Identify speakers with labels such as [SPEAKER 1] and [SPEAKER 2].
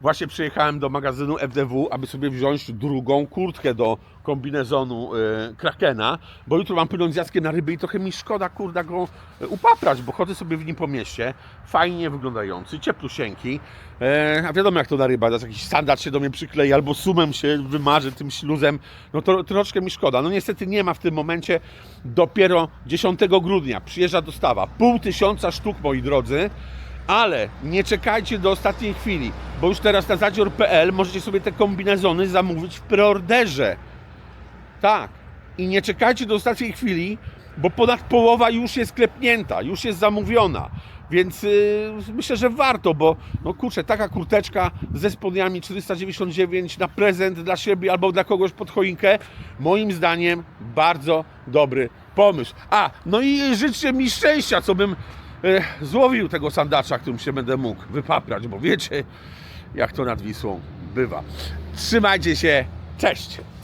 [SPEAKER 1] Właśnie przyjechałem do magazynu FDW, aby sobie wziąć drugą kurtkę do kombinezonu e, Krakena, bo jutro mam płynąć z Jackiem na ryby i trochę mi szkoda, kurda, go e, upaprać, bo chodzę sobie w nim po mieście, fajnie wyglądający, cieplusieńki, e, a wiadomo jak to na ryba, teraz jakiś standard się do mnie przyklei albo sumem się wymarzy tym śluzem, no to troszkę mi szkoda. No niestety nie ma w tym momencie, dopiero 10 grudnia przyjeżdża dostawa, pół tysiąca sztuk, moi drodzy, ale nie czekajcie do ostatniej chwili, bo już teraz na zadzior.pl możecie sobie te kombinezony zamówić w preorderze. Tak. I nie czekajcie do ostatniej chwili, bo ponad połowa już jest klepnięta, już jest zamówiona. Więc yy, myślę, że warto, bo no kurczę, taka kurteczka ze spodniami 499 na prezent dla siebie albo dla kogoś pod choinkę, moim zdaniem bardzo dobry pomysł. A, no i życzcie mi szczęścia, co bym złowił tego sandacza, którym się będę mógł wypaprać, bo wiecie, jak to nad Wisłą bywa. Trzymajcie się, cześć!